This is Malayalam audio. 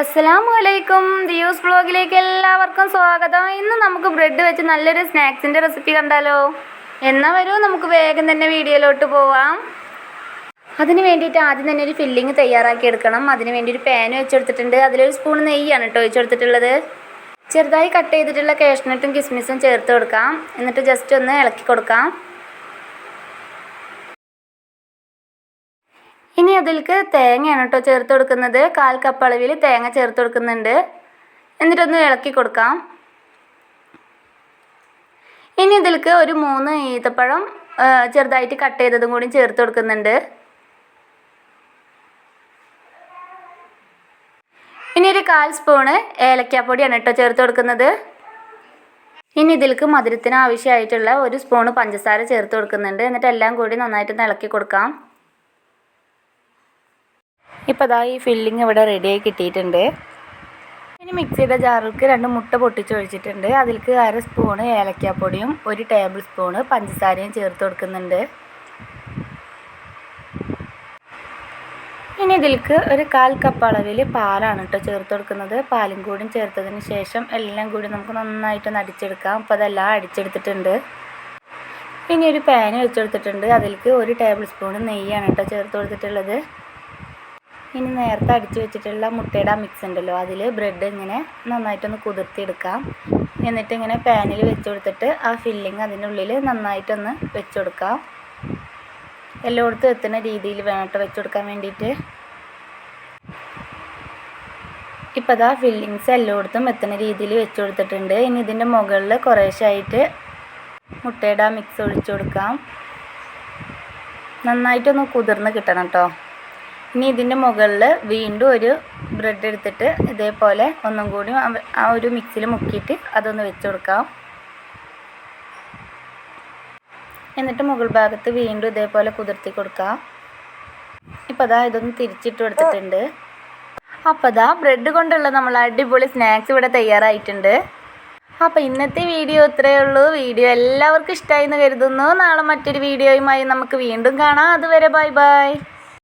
അസ്സലാമു അലൈക്കും ദിയൂസ് വ്ളോഗിലേക്ക് എല്ലാവർക്കും സ്വാഗതം. ഇന്ന് നമുക്ക് ബ്രെഡ് വെച്ച് നല്ലൊരു സ്നാക്സിന്റെ റെസിപ്പി കണ്ടാലോ? എന്നാൽ വരൂ നമുക്ക് വേഗം തന്നെ വീഡിയോയിലോട്ട് പോവാം. അതിന് വേണ്ടിയിട്ട് ആദ്യം തന്നെ ഒരു ഫില്ലിങ് തയ്യാറാക്കി എടുക്കണം. അതിന് വേണ്ടി ഒരു പാൻ വെച്ചെടുത്തിട്ടുണ്ട്. അതിലൊരു സ്പൂൺ നെയ്യാണ് കേട്ടോ വെച്ചെടുത്തിട്ടുള്ളത് ചെറുതായി കട്ട് ചെയ്തിട്ടുള്ള കാഷ്നട്ടും കിസ്മിസും ചേർത്ത് കൊടുക്കാം. എന്നിട്ട് ജസ്റ്റ് ഒന്ന് ഇളക്കി കൊടുക്കാം. ഇനി അതിലേക്ക് തേങ്ങയാണ് കേട്ടോ ചേർത്ത് കൊടുക്കുന്നത്. കാൽ കപ്പ് അളവിൽ തേങ്ങ ചേർത്ത് കൊടുക്കുന്നുണ്ട്. എന്നിട്ടൊന്ന് ഇളക്കി കൊടുക്കാം. ഇനി ഇതിലേക്ക് ഒരു മൂന്ന് ഈത്തപ്പഴം ചെറുതായിട്ട് കട്ട് ചെയ്തതും കൂടി ചേർത്ത് കൊടുക്കുന്നുണ്ട്. ഇനി ഒരു കാൽ സ്പൂണ് ഏലക്കാപ്പൊടിയാണ് കേട്ടോ ചേർത്ത് കൊടുക്കുന്നത്. ഇനി ഇതിലേക്ക് മധുരത്തിന് ആവശ്യമായിട്ടുള്ള ഒരു സ്പൂണ് പഞ്ചസാര ചേർത്ത് കൊടുക്കുന്നുണ്ട്. എന്നിട്ട് എല്ലാം കൂടി നന്നായിട്ട് ഇളക്കി കൊടുക്കാം. ഇപ്പോൾ അതാ ഈ ഫില്ലിങ് ഇവിടെ റെഡിയായി കിട്ടിയിട്ടുണ്ട്. ഇനി മിക്സ് ചെയ്ത ജാറിലേക്ക് രണ്ട് മുട്ട പൊട്ടിച്ചൊഴിച്ചിട്ടുണ്ട് അതിൽക്ക് അര സ്പൂണ് ഏലക്കാപ്പൊടിയും ഒരു ടേബിൾ സ്പൂണ് പഞ്ചസാരയും ചേർത്ത് കൊടുക്കുന്നുണ്ട്. ഇനി ഇതിൽക്ക് ഒരു കാൽ കപ്പ് അളവിൽ പാലാണ് കേട്ടോ ചേർത്ത് കൊടുക്കുന്നത്. പാലും കൂടി ചേർത്തതിന് ശേഷം എല്ലാം കൂടി നമുക്ക് നന്നായിട്ടൊന്ന് അടിച്ചെടുക്കാം. അപ്പോൾ അതെല്ലാം അടിച്ചെടുത്തിട്ടുണ്ട്. ഇനി ഒരു പാന് വെച്ചെടുത്തിട്ടുണ്ട് അതിൽക്ക് ഒരു ടേബിൾ സ്പൂൺ നെയ്യാണ് കേട്ടോ ചേർത്ത് കൊടുത്തിട്ടുള്ളത്. ഇനി നേരത്തെ അടിച്ചു വെച്ചിട്ടുള്ള മുട്ടയുടെ മിക്സ് ഉണ്ടല്ലോ അതിൽ ബ്രെഡ് ഇങ്ങനെ നന്നായിട്ടൊന്ന് കുതിർത്തിയെടുക്കാം. എന്നിട്ട് ഇങ്ങനെ പാനിൽ വെച്ച് കൊടുത്തിട്ട് ആ ഫില്ലിങ് അതിന്റെ ഉള്ളിൽ നന്നായിട്ടൊന്ന് വെച്ച് കൊടുക്കാം. എല്ലായിടത്തും എത്തുന്ന രീതിയിൽ വേണം കേട്ടോ വെച്ച് കൊടുക്കാൻ വേണ്ടിയിട്ട്. ഇപ്പോൾ അതാ ഫില്ലിങ്സ് എല്ലായിടത്തും എത്തുന്ന രീതിയിൽ വെച്ച് കൊടുത്തിട്ടുണ്ട്. ഇനി ഇതിന്റെ മുകളിൽ കുറേശ്ശായിട്ട് മുട്ടയുടെ മിക്സ് ഒഴിച്ചു കൊടുക്കാം. നന്നായിട്ടൊന്ന് കുതിർന്ന് കിട്ടണം കേട്ടോ ഇനി ഇതിന്റെ മുകളിൽ വീണ്ടും ഒരു ബ്രെഡ് എടുത്തിട്ട് ഇതേപോലെ ഒന്നും കൂടി ആ ഒരു മിക്സിയിൽ മുക്കിയിട്ട് അതൊന്ന് വെച്ച് കൊടുക്കാം. എന്നിട്ട് മുകൾ ഭാഗത്ത് വീണ്ടും ഇതേപോലെ കുതിർത്തി കൊടുക്കാം. ഇപ്പോൾ അതാ ഇതൊന്ന് തിരിച്ചിട്ട് കൊടുത്തിട്ടുണ്ട്. അപ്പോൾ അതാ ബ്രെഡ് കൊണ്ടുള്ള നമ്മൾ അടിപൊളി സ്നാക്സ് ഇവിടെ തയ്യാറായിട്ടുണ്ട്. അപ്പോൾ ഇന്നത്തെ വീഡിയോ ഇത്രയേ ഉള്ളൂ. വീഡിയോ എല്ലാവർക്കും ഇഷ്ടമായി എന്ന് കരുതുന്നു. നാളെ മറ്റൊരു വീഡിയോയുമായി നമുക്ക് വീണ്ടും കാണാം. അതുവരെ ബൈ ബൈ.